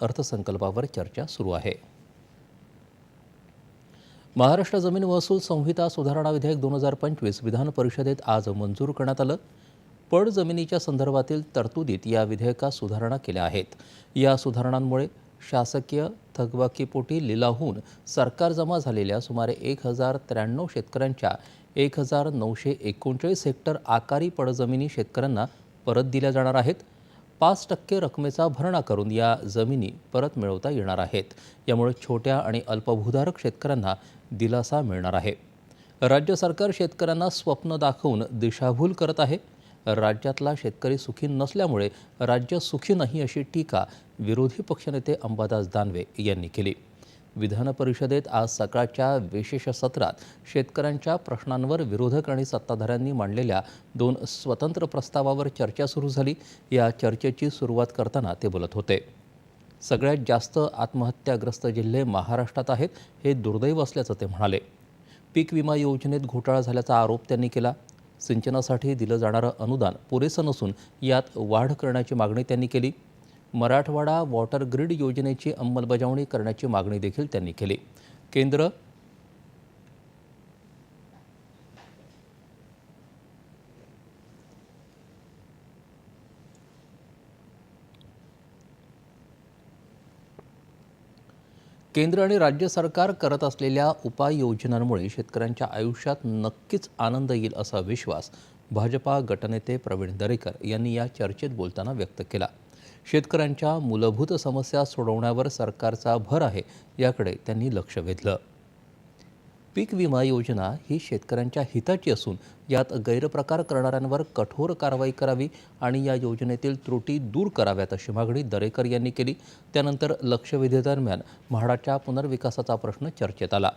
अर्थसंकल्पावर चर्चा सुरू आहे. महाराष्ट्र जमीन महसूल संहिता सुधारणा विधेयक दोन हजार पंचवीस विधान परिषदेत आज मंजूर करण्यात आलं. पड जमिनीच्या संदर्भातील तरतुदीत या विधेयकात सुधारणा केल्या आहेत. या सुधारणांमुळे शासकीय थकबाकीपोटी लिलाहून सरकार जमा झालेल्या सुमारे एक हजार त्र्याण्णव शेतकऱ्यांच्या एक हजार नऊशे एकोणचाळीस हेक्टर आकारी पडजमिनी शेतकऱ्यांना परत दिल्या जाणार आहेत. पाच टक्के रकमेचा भरणा करून या जमिनी परत मिळवता येणार आहेत. यामुळे छोट्या आणि अल्पभूधारक शेतकऱ्यांना दिलासा मिळणार आहे. राज्य सरकार शेतकऱ्यांना स्वप्न दाखवून दिशाभूल करत आहे. राज्यातला शेतकरी सुखी नसल्यामुळे राज्य सुखी नाही अशी टीका विरोधी पक्षनेते अंबादास दानवे यांनी केली. विधान परिषदेत आज सकाळच्या विशेष सत्रात शेतकऱ्यांच्या प्रश्नांवर विरोधक आणि सत्ताधाऱ्यांनी मांडलेल्या दोन स्वतंत्र प्रस्तावावर चर्चा सुरू झाली. या चर्चेची सुरुवात करताना ते बोलत होते. सगळ्यात जास्त आत्महत्याग्रस्त जिल्हे महाराष्ट्रात आहेत हे दुर्दैव असल्याचं ते म्हणाले. पीक विमा योजनेत घोटाळा झाल्याचा आरोप त्यांनी केला. सिंचनासाठी दिलं जाणारं अनुदान पुरेसं नसून यात वाढ करण्याची मागणी त्यांनी केली. मराठवाडा वॉटर ग्रीड योजनेची अंमलबजावणी करण्याची मागणी देखील त्यांनी केली. केंद्र केंद्र आणि राज्य सरकार करत असलेल्या उपाययोजनांमुळे शेतकऱ्यांच्या आयुष्यात नक्कीच आनंद येईल असा विश्वास भाजपा गटनेते प्रवीण दरेकर यांनी या चर्चेत बोलताना व्यक्त केला. शेतकऱ्यांच्या मूलभूत समस्या सोडवण्यावर सरकारचा भर आहे याकडे त्यांनी लक्ष वेधलं. पीक विमा योजना ही शेतकऱ्यांच्या हिताची असून यात गैरप्रकार करणाऱ्यांवर कठोर कारवाई करावी आणि या योजनेतील त्रुटी दूर कराव्यात अशी मागणी दरेकर यांनी केली. त्यानंतर लक्षवेधीदरम्यान म्हाडाच्या पुनर्विकासाचा प्रश्न चर्चेत आला.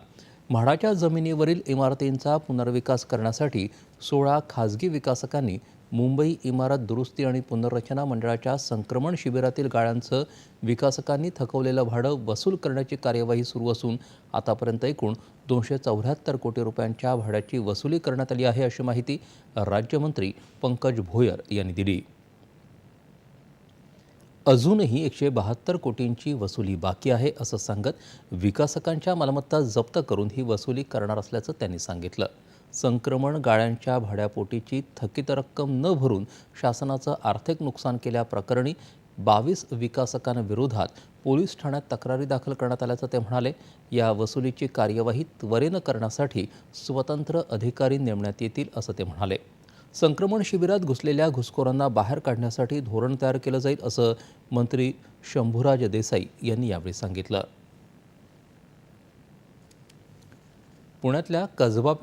म्हाडाच्या जमिनीवरील इमारतींचा पुनर्विकास करण्यासाठी सोळा खाजगी विकासकांनी मुंबई इमारत दुरुस्ती आणि पुनर्रचना मंडळाच्या संक्रमण शिबिरातील गाळ्यांचं विकासकांनी थकवलेलं भाडं वसूल करण्याची कार्यवाही सुरू असून आतापर्यंत एकूण दोनशे चौऱ्याहत्तर कोटी रुपयांच्या भाड्याची वसुली करण्यात आली आहे अशी माहिती राज्यमंत्री पंकज भोयर यांनी दिली. अजूनही एकशे बहात्तर कोटींची वसुली बाकी आहे असं सांगत विकासकांच्या मालमत्ता जप्त करून ही वसुली करणार असल्याचं त्यांनी सांगितलं. संक्रमण गाळ्यांच्या भाड्यापोटीची थकीत रक्कम न भरून शासनाचं आर्थिक नुकसान केल्याप्रकरणी बावीस विकासकांविरोधात पोलीस ठाण्यात तक्रारी दाखल करण्यात आल्याचं ते म्हणाले. या वसुलीची कार्यवाही त्वरेनं करण्यासाठी स्वतंत्र अधिकारी नेमण्यात येतील असं ते म्हणाले. संक्रमण शिबिरात घुसलेल्या घुसखोरांना बाहेर काढण्यासाठी धोरण तयार केलं जाईल असं मंत्री शंभूराज देसाई यांनी यावेळी सांगितलं. पुण्यातल्या कसबापेठ